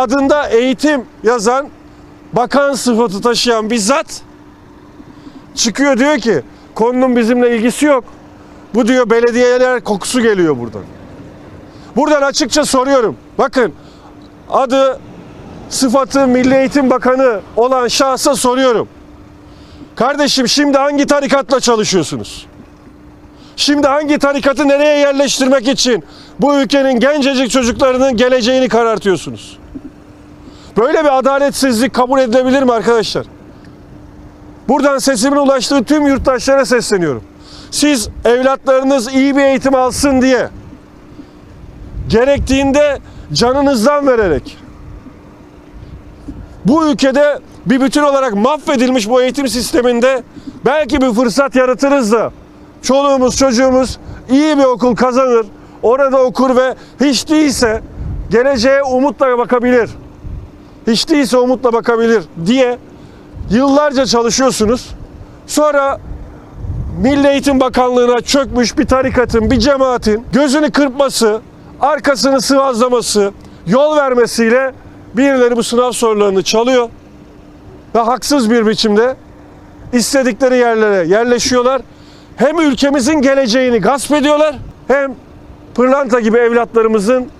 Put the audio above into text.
adında eğitim yazan bakan sıfatı taşıyan bir zat çıkıyor diyor ki konunun bizimle ilgisi yok. Bu diyor belediyeler kokusu geliyor buradan. Buradan açıkça soruyorum. Bakın adı sıfatı Milli Eğitim Bakanı olan şahsa soruyorum. Kardeşim şimdi hangi tarikatla çalışıyorsunuz? Şimdi hangi tarikatı nereye yerleştirmek için bu ülkenin gencecik çocuklarının geleceğini karartıyorsunuz? Böyle bir adaletsizlik kabul edilebilir mi arkadaşlar? Buradan sesimin ulaştığı tüm yurttaşlara sesleniyorum. Siz evlatlarınız iyi bir eğitim alsın diye gerektiğinde canınızdan vererek bu ülkede bir bütün olarak mahvedilmiş bu eğitim sisteminde belki bir fırsat yaratırız da çoluğumuz çocuğumuz iyi bir okul kazanır, orada okur ve hiç değilse geleceğe umutla bakabilir. Hiç değilse umutla bakabilir diye yıllarca çalışıyorsunuz. Sonra Milli Eğitim Bakanlığı'na çökmüş bir tarikatın, bir cemaatin gözünü kırpması, arkasını sıvazlaması, yol vermesiyle birileri bu sınav sorularını çalıyor ve haksız bir biçimde istedikleri yerlere yerleşiyorlar. Hem ülkemizin geleceğini gasp ediyorlar hem pırlanta gibi evlatlarımızın